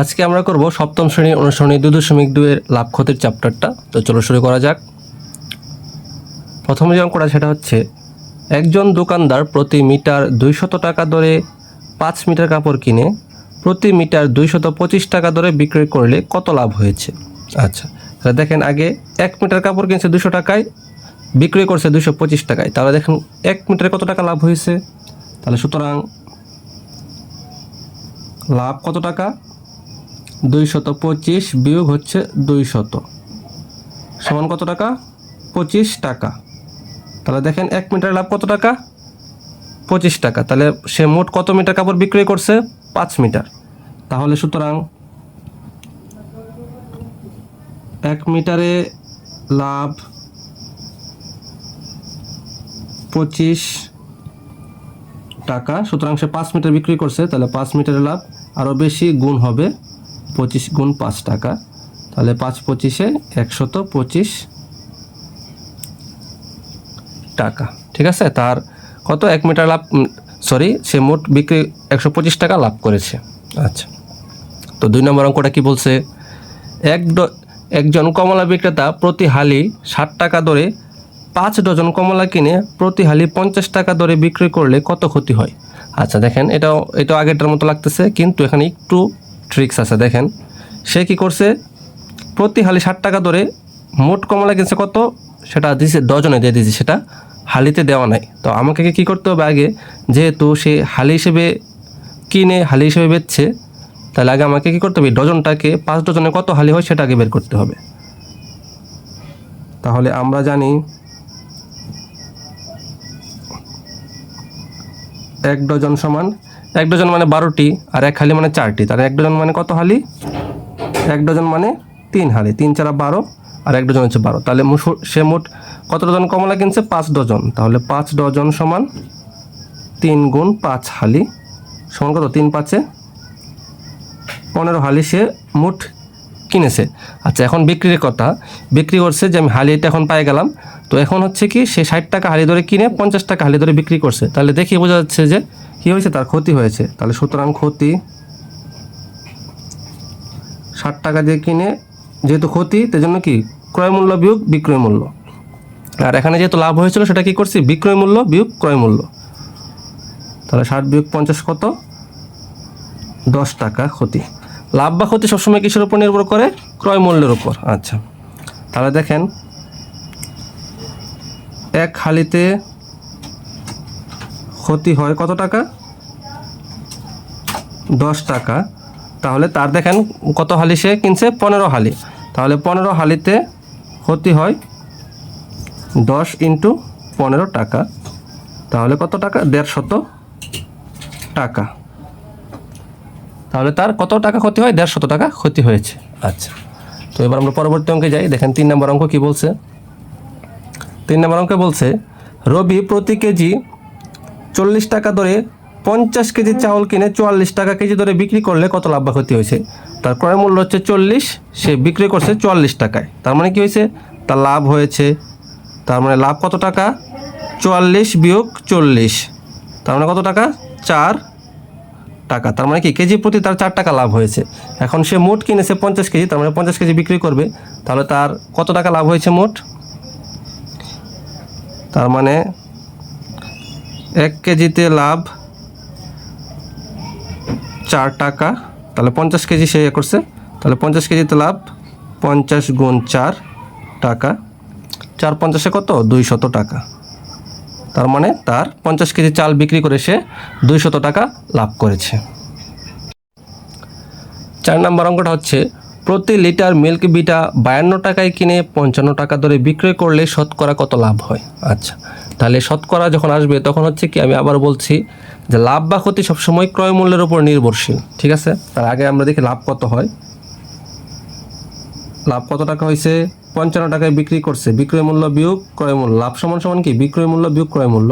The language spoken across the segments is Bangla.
আজকে আমরা করব সপ্তম শ্রেণির অনুসরণী দুই দশমিক দুইয়ের লাভ ক্ষতির চ্যাপ্টারটা। তো চলো শুরু করা যাক। প্রথমে যে অঙ্কটা সেটা হচ্ছে, একজন দোকানদার প্রতি মিটার দুইশত টাকা দরে পাঁচ মিটার কাপড় কিনে প্রতি মিটার দুইশত পঁচিশ টাকা দরে বিক্রয় করলে কত লাভ হয়েছে? আচ্ছা তাহলে দেখেন আগে এক মিটার কাপড় কিনছে দুশো টাকায়, বিক্রয় করছে দুশো পঁচিশ টাকায়। তাহলে দেখেন এক মিটারে কত টাকা লাভ হয়েছে? তাহলে সুতরাং লাভ কত টাকা? দুই শত পঁচিশ বিয়োগ হচ্ছে দুই শত সমান কত টাকা? পঁচিশ টাকা। তাহলে দেখেন এক মিটার লাভ কত টাকা? পঁচিশ টাকা। তাহলে সে মোট কত মিটার কাপড় বিক্রয় করছে? পাঁচ মিটার। তাহলে সুতরাং এক মিটারে লাভ পঁচিশ টাকা। সুতরাং সে পাঁচ মিটার বিক্রি করছে, তাহলে পাঁচ মিটারের লাভ আরও বেশি গুণ হবে পঁচিশ গুণ পাঁচ টাকা। তাহলে পাঁচ পঁচিশে একশত পঁচিশ টাকা। ঠিক আছে? তার কত? এক মিটার লাভ সরি সে মোট বিক্রি একশো পঁচিশ টাকা লাভ করেছে। আচ্ছা। তো দুই নম্বর অঙ্কটা কি বলছে? এক ড- একজন কমলা বিক্রেতা প্রতি হালি ষাট টাকা দরে পাঁচ ডজন কমলা কিনে প্রতি হালি পঞ্চাশ টাকা দরে বিক্রি করলে কত ক্ষতি হয়? আচ্ছা দেখেন এটাও এটাও আগেরটার মতো লাগতেছে কিন্তু এখানে একটু ট্রিক্স আছে, দেখেন। সে কি করছে? প্রতি হালি ষাট টাকা ধরে মোট কমলা কিনছে কত? সেটা দিছে ডজনে দিয়ে দিয়েছে সেটা হালিতে দেওয়া নাই। তো আমাকে কি করতে হবে আগে? যেহেতু সে হালি হিসেবে কিনে, হালি হিসেবে বেচছে, তাহলে আগে আমাকে কি করতে হবে? ডজনটাকে, পাঁচ ডজনে কত হালি হয় সেটা আগে বের করতে হবে। তাহলে আমরা জানি এক ডজন সমান এক ডজন মানে বারোটি আর এক হালি মানে চারটি। তাহলে এক ডজন মানে কত হালি? এক ডজন মানে তিন হালি। তিন চারা বারো আর এক ডজন হচ্ছে বারো। তাহলে সে মোট কত ডজন কমলা কিনছে? পাঁচ ডজন। তাহলে পাঁচ ডজন সমান তিন গুণ পাঁচ হালি। সমান কত? তিন পাঁচে পনেরো হালি সে মোট কিনেছে। আচ্ছা এখন বিক্রির কথা। বিক্রি করছে যে আমি হালি এটা এখন পাই গেলাম। তো এখন হচ্ছে কি সে ষাট টাকা হালি ধরে কিনে পঞ্চাশ টাকা হালি ধরে বিক্রি করছে। তাহলে দেখি বোঝা যাচ্ছে যে কী হয়েছে? তার ক্ষতি হয়েছে। তাহলে সুতরাং ক্ষতি। ষাট টাকা দিয়ে কিনে যেহেতু ক্ষতি জন্য কি? ক্রয় মূল্য বিয়োগ বিক্রয় মূল্য। আর এখানে যেহেতু লাভ হয়েছিল, সেটা কি করছি? বিক্রয় মূল্য বিয়োগ ক্রয় মূল্য। তাহলে ষাট বিয়োগ পঞ্চাশ কত? দশ টাকা ক্ষতি। লাভ বা ক্ষতি সবসময় কিসের উপর নির্ভর করে? ক্রয় মূল্যের উপর। আচ্ছা। তাহলে দেখেন এক হালিতে ক্ষতি হয় কত টাকা? দশ টাকা। তাহলে তার দেখেন কত হালি সে কিনছে? পনেরো হালি। তাহলে পনেরো হালিতে ক্ষতি হয় দশ ইন্টু পনেরো টাকা। তাহলে কত টাকা? দেড়শত টাকা। তাহলে তার কত টাকা ক্ষতি হয়? দেড়শত টাকা ক্ষতি হয়েছে। আচ্ছা। তো এবার আমরা পরবর্তী অঙ্কে যাই। দেখেন তিন নম্বর অঙ্ক কি বলছে? তিন নম্বর অঙ্কে বলছে, রবি প্রতি কেজি চল্লিশ টাকা দরে পঞ্চাশ কেজি চাউল কিনে চুয়াল্লিশ টাকা কেজি দরে বিক্রি করলে কত লাভ বা ক্ষতি হয়েছে? তার ক্রয় মূল্য হচ্ছে চল্লিশ, সে বিক্রি করছে চুয়াল্লিশ টাকায়। তার মানে কি হয়েছে? তার লাভ হয়েছে। তার মানে লাভ কত টাকা? চুয়াল্লিশ বিয়োগ চল্লিশ। তার মানে কত টাকা? চার টাকা। তার মানে কি? কেজি প্রতি তার চার টাকা লাভ হয়েছে। এখন সে মোট কিনেছে পঞ্চাশ কেজি, তার মানে পঞ্চাশ কেজি বিক্রি করবে। তাহলে তার কত টাকা লাভ হয়েছে মোট? তার মানে এক কেজিতে লাভ চার টাকা। তাহলে পঞ্চাশ কেজি সে ইয়ে করছে। তাহলে পঞ্চাশ কেজিতে লাভ পঞ্চাশ গুণ চার টাকা। চার পঞ্চাশে কত? দুই শত টাকা। তার মানে তার পঞ্চাশ কেজি চাল বিক্রি করে সে দুই শত টাকা লাভ করেছে। চার নম্বর অঙ্কটা হচ্ছে প্রতি লিটার মিল্ক বিটা বায়ান্ন টাকায় কিনে পঞ্চান্ন টাকা ধরে বিক্রয় করলে শতকরা কত লাভ হয়? আচ্ছা তাহলে শতকরা যখন আসবে, তখন হচ্ছে কি আমি আবার বলছি যে লাভ বা ক্ষতি সবসময় ক্রয় মূল্যের উপর নির্ভরশীল, ঠিক আছে? তার আগে আমরা দেখি লাভ কত হয়। লাভ কত টাকা হয়েছে? পঞ্চান্ন টাকায় বিক্রি করছে, বিক্রয় মূল্য বিয়োগ ক্রয় মূল্য। লাভ সমান সমান কি? বিক্রয় মূল্য বিয়োগ ক্রয় মূল্য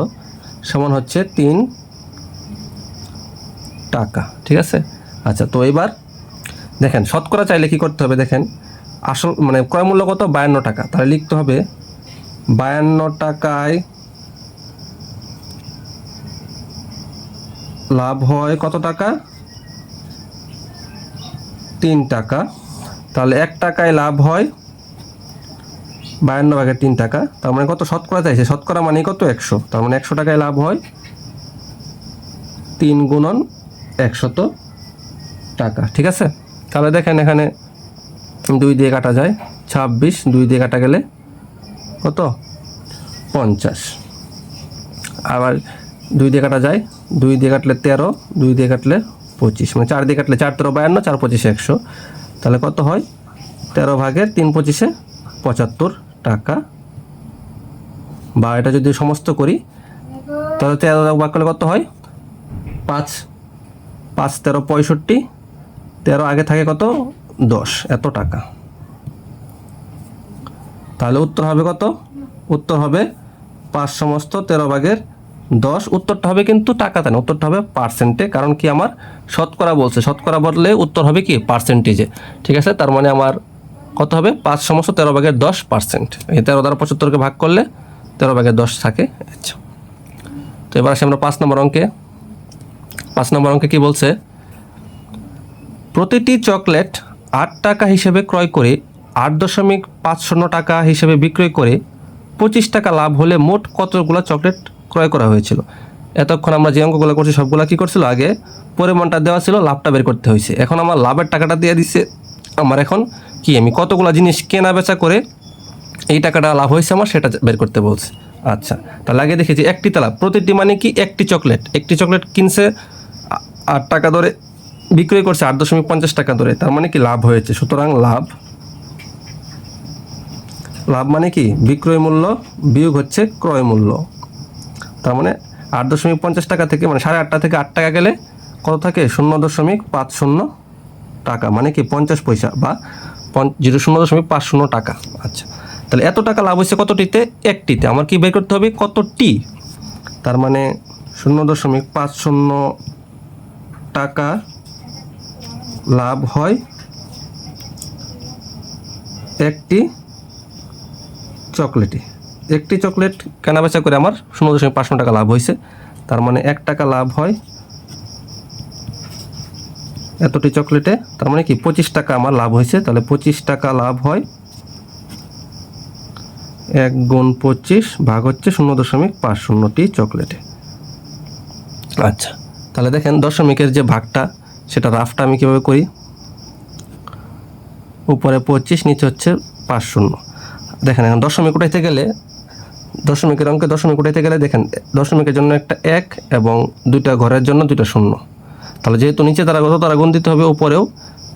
সমান হচ্ছে তিন টাকা, ঠিক আছে? আচ্ছা তো এবার দেখেন, শতকরা চাইলে কি করতে হবে দেখেন, আসল মানে ক্রয় মূল্য কত? বায়ান্ন টাকা। তাহলে লিখতে হবে বায়ান্ন টাকায় লাভ হয় কত টাকা? তিন টাকা। তাহলে এক টাকায় লাভ হয় বায়ান্ন ভাগের তিন টাকা। তার মানে কত? শতকরা চাইছে। শতকরা মানে কত? একশো। তার মানে একশো টাকায় লাভ হয় তিন গুণন একশত টাকা। ঠিক আছে? তাহলে দেখেন এখানে দুই দিয়ে কাটা যায়, ছাব্বিশ, দুই দিয়ে কাটা গেলে কত? পঞ্চাশ। আবার দুই দিয়ে কাটা যায়, দুই দিয়ে কাটলে তেরো, দুই দিয়ে কাটলে পঁচিশ মানে চার দিয়ে কাটলে চার, তেরো বায়ান্ন, চার পঁচিশে একশো। তাহলে কত হয়? তেরো ভাগের তিন পঁচিশে পঁচাত্তর টাকা। বা এটা যদি সমস্ত করি, তাহলে তেরো ভাগ করলে কত হয়? পাঁচ পাঁচ, তেরো, পঁয়ষট্টি তেরো আগে থাকে কত? দশ। এত টাকা। তাহলে উত্তর হবে কত? উত্তর হবে পাঁচ সমস্ত তেরো ভাগের দশ। উত্তরটা হবে কিন্তু টাকাতে না উত্তরটা হবে পার্সেন্টে কারণ কি আমার শতকরা বলছে। শতকরা বললে উত্তর হবে কি? পার্সেন্টেজে ঠিক আছে? তার মানে আমার কত হবে? পাঁচ সমস্ত তেরো ভাগের দশ পার্সেন্ট এই তেরো দ্বারা পঁচাত্তরকে ভাগ করলে তেরো ভাগের দশ থাকে। আচ্ছা। তো এবার আসি আমরা পাঁচ নম্বর অঙ্কে। পাঁচ নম্বর অঙ্কে কি বলছে? প্রতিটি চকলেট আট টাকা হিসেবে ক্রয় করে, আট দশমিক পাঁচ শূন্য টাকা হিসেবে বিক্রয় করে, পঁচিশ টাকা লাভ হলে মোট কতগুলো চকলেট ক্রয় করা হয়েছিল? এতক্ষণ আমরা যে অঙ্কগুলো করছি, সবগুলো কী করছিল? আগে পরিমাণটা দেওয়া ছিল, লাভটা বের করতে হয়েছে। এখন আমার লাভের টাকাটা দিয়ে দিচ্ছে আমার এখন কি, আমি কতগুলো জিনিস কেনা বেচা করে এই টাকাটা লাভ হয়েছে আমার সেটা বের করতে বলছে। আচ্ছা তাহলে আগে দেখেছি একটি লাভ প্রতিটি মানে কি একটি চকলেট? একটি চকলেট কিনছে আট টাকা ধরে বিক্রয় করছে আট দশমিক পঞ্চাশ টাকা ধরে, তার মানে কি লাভ হয়েছে? সুতরাং লাভ লাভ মানে কি? বিক্রয় মূল্য বিয়োগ হচ্ছে ক্রয় মূল্য। তার মানে আট দশমিক পঞ্চাশ টাকা থেকে মানে সাড়ে আটটা থেকে আট টাকা গেলে কত থাকে? শূন্য দশমিক পাঁচ শূন্য টাকা মানে কি পঞ্চাশ পয়সা বা জিরো শূন্য দশমিক পাঁচ শূন্য টাকা। আচ্ছা তাহলে এত টাকা লাভ হয়েছে কতটিতে? একটিতে। আমার কি বের করতে হবে কতটি? তার মানে শূন্য দশমিক পাঁচ শূন্য টাকা লাভ হয়। একটি চকলেটে একটি চকলেট কেনাবেচা করে আমার শূন্য দশমিক পাঁচশো টাকা লাভ হয়েছে তার মানে এক টাকা লাভ হয় এতটি চকলেটে। তার মানে কি পঁচিশ টাকা আমার লাভ হয়েছে তাহলে পঁচিশ টাকা লাভ হয় এক গুণ পঁচিশ ভাগ হচ্ছে শূন্য দশমিক পাঁচ শূন্যটি চকলেটে। আচ্ছা তাহলে দেখেন দশমিকের যে ভাগটা সেটা রাফটা আমি কীভাবে করি? উপরে পঁচিশ, নিচে হচ্ছে পাঁচ শূন্য। দেখেন এখন দশমিক উঠাইতে গেলে, দশমিকের অঙ্কে দশমিক উঠাইতে গেলে দেখেন, দশমিকের জন্য একটা এক এবং দুইটা ঘরের জন্য দুইটা শূন্য। তাহলে যেহেতু নিচে তারা যত তারা গুণ দিতে হবে, উপরেও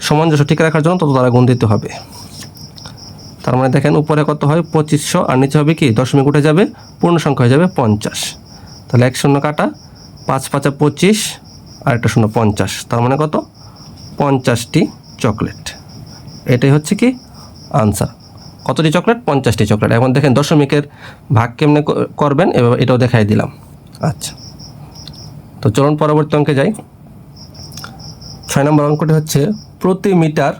সামঞ্জস্য ঠিক রাখার জন্য তত তারা গুণ দিতে হবে। তার মানে দেখেন উপরে কত হয়? পঁচিশশো, আর নিচে হবে কি? দশমিক উঠে যাবে পূর্ণ সংখ্যা হয়ে যাবে পঞ্চাশ। তাহলে এক শূন্য কাটা, পাঁচ পাঁচা পঁচিশ আর একটা শূন্য, পঞ্চাশ। তার মানে কত? পঞ্চাশটি চকলেট। এটাই হচ্ছে কি আনসার। কতটি চকলেট? পঞ্চাশটি চকলেট। এখন দেখেন, দশমিকের ভাগ কেমনে করবেন? এভাবে এটাও দেখাই দিলাম। আচ্ছা। তো চলুন পরবর্তী অঙ্কে যাই। ছয় নম্বর অঙ্কটি হচ্ছে, প্রতি মিটার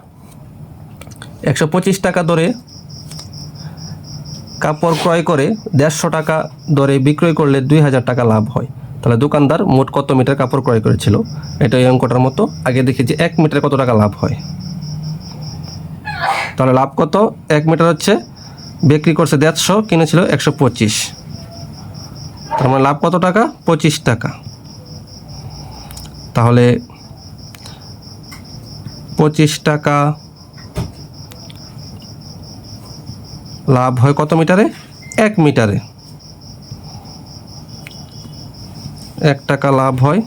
একশো পঁচিশ টাকা দরে কাপড় ক্রয় করে দেড়শো টাকা দরে বিক্রয় করলে দুই হাজার টাকা লাভ হয়। তাহলে দোকানদার মোট কত মিটার কাপড় ক্রয় করেছিল? এটা এই অঙ্কটার মতো। আগে দেখি যে এক মিটারে কত টাকা লাভ হয়। তাহলে লাভ কত? এক মিটার হচ্ছে বিক্রি করছে দেড়শো, কিনেছিল একশো পঁচিশ। তার মানে লাভ কত টাকা? পঁচিশ টাকা। তাহলে পঁচিশ টাকা লাভ হয় কত মিটারে এক মিটারে এক টাকা লাভ হয়।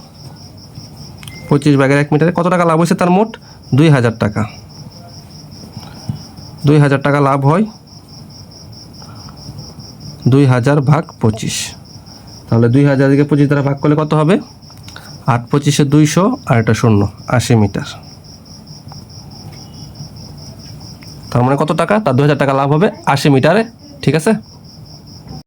পঁচিশ ভাগের এক মিটারে। কত টাকা লাভ হয়েছে তার মোট? দুই হাজার টাকা। দুই হাজার টাকা লাভ হয়। দুই হাজার ভাগ পঁচিশ। তাহলে দুই হাজার থেকে পঁচিশ দ্বারা ভাগ করলে কত হবে? আট পঁচিশে দুইশো, আর এটা শূন্য, আশি মিটার। তার মানে কত টাকা? তার দু হাজার টাকা লাভ হবে আশি মিটারে। ঠিক আছে?